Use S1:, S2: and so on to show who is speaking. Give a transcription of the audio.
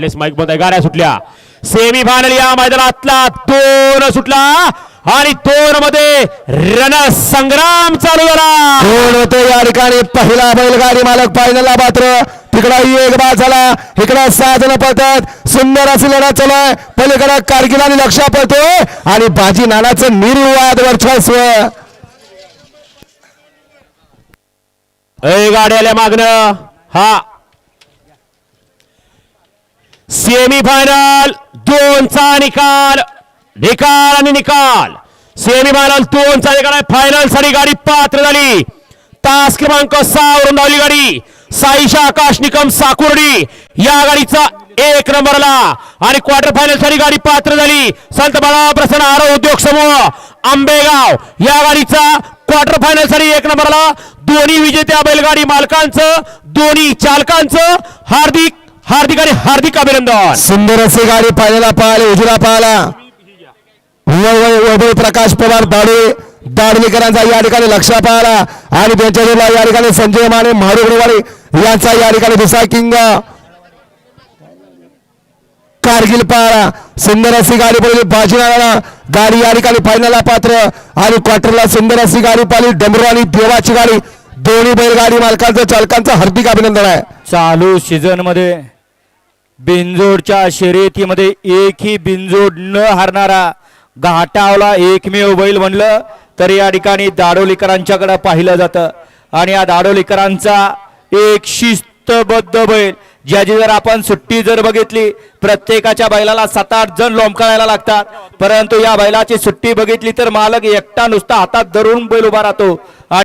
S1: लेस mic बंद आहे गाड्या सुटल्या. सेमी फायनल या मैदानातला दोन सुटला आणि दोन मध्ये रण संग्राम चालू झाला.
S2: कोण होते या ठिकाणी पहिला बैलगाडी मालक फायनलला पात्र तिकडं एक बाद झाला. इकडं सहा जण पळतात. सुंदर अशी लढा चालू आहे. पलीकडं कारगिल आणि लक्ष पळतोय आणि बाजी नानाचं निर्वाद वर्चस्व.
S1: अय गाड्याला मागणं हा सेमी फायनल दोनचा निकाल. निकाल आणि निकाल. सेमी फायनल दोनचा निकाल. आहे फायनलसाठी गाडी पात्र झाली. तास क्रमांक सहा वरून धावली गाडी. साईशा आकाश निकम साकुर्डी या गाडीचा एक नंबरला. आणि क्वार्टर फायनलसाठी गाडी पात्र झाली. संत बाळा प्रसन्न आरो उद्योग समूह आंबेगाव या गाडीचा क्वार्टर फायनलसाठी एक नंबरला. दोन्ही विजेत्या बैलगाडी मालकांचं दोन्ही चालकांचं हार्दिक हार्दिक आणि हार्दिक अभिनंदन.
S2: सुंदर अशी गाडी पाहायला पाहिली उजला पाहिला प्रकाश पवार दाडे दाडलीकरांचा या ठिकाणी लक्ष पाहिला आणि त्यांच्या या ठिकाणी संजय माने महारुगवाडी यांचा या ठिकाणी दुसरा किंग. कारगिल पाळा सुंदर अशी गाडी पडली बाजीनाला गाडी या ठिकाणी फायनलला पात्र. आणि क्वार्टरला सुंदर अशी गाडी पाहिली डमरू आणि देवाची गाडी. दोन्ही बैलगाडी मालकांचं चालकांचं हार्दिक अभिनंदन आहे.
S3: चालू सीझनमध्ये बिंजोडच्या शर्यतीमध्ये एकही बिंजोड न हरणारा घाटावला एकमेव बैल म्हणलं तर या ठिकाणी दाडोलीकरांच्याकडे पाहिलं जातं. आणि या दाडोलीकरांचा एक शिस्तबद्ध बैल ज्याची जर आपण सुट्टी जर बघितली प्रत्येकाच्या बैलाला सात आठ जण लोंबकाळायला लागतात. परंतु या बैलाची सुट्टी बघितली तर मालक एकटा नुसता हातात धरून बैल उभा राहतो.